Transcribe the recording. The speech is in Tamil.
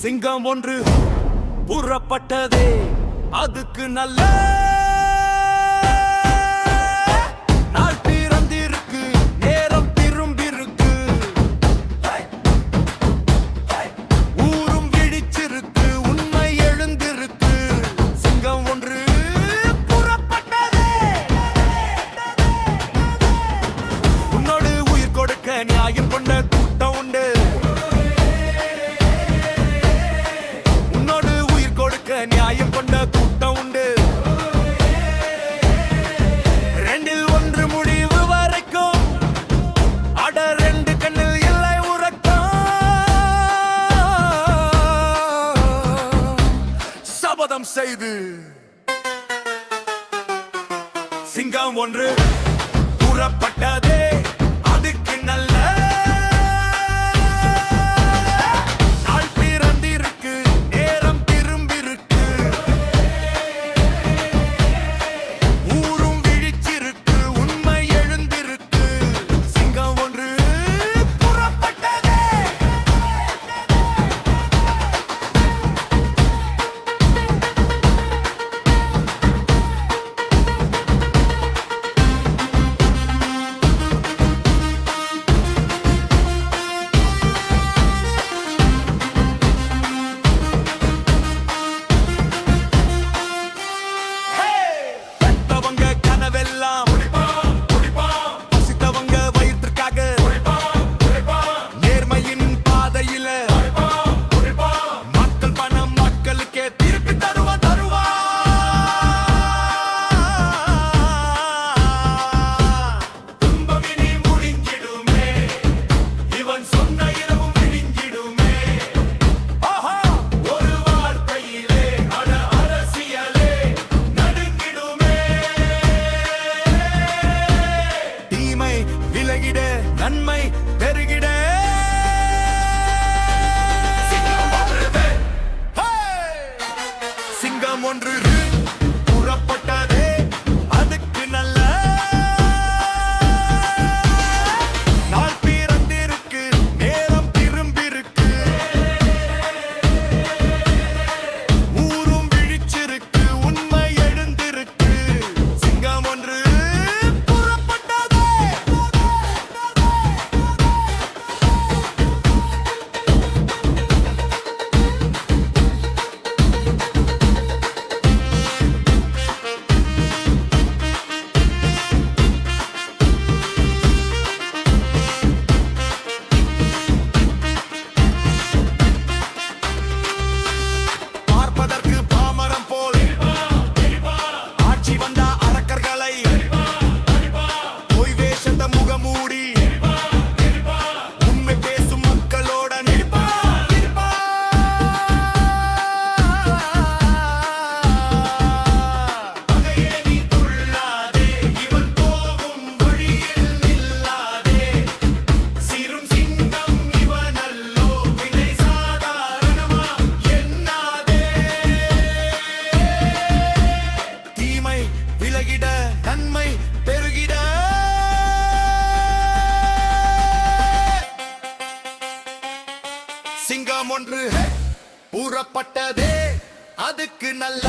சிங்கம் ஒன்று புறப்பட்டதே. அதுக்கு நல்ல செய்து. சிங்கம் ஒன்று கூறப்பட்டதே. நன்மை பெருகிட. சிங்கம் ஒன்று ஒன்று. கூறப்பட்டதே அதுக்கு நல்ல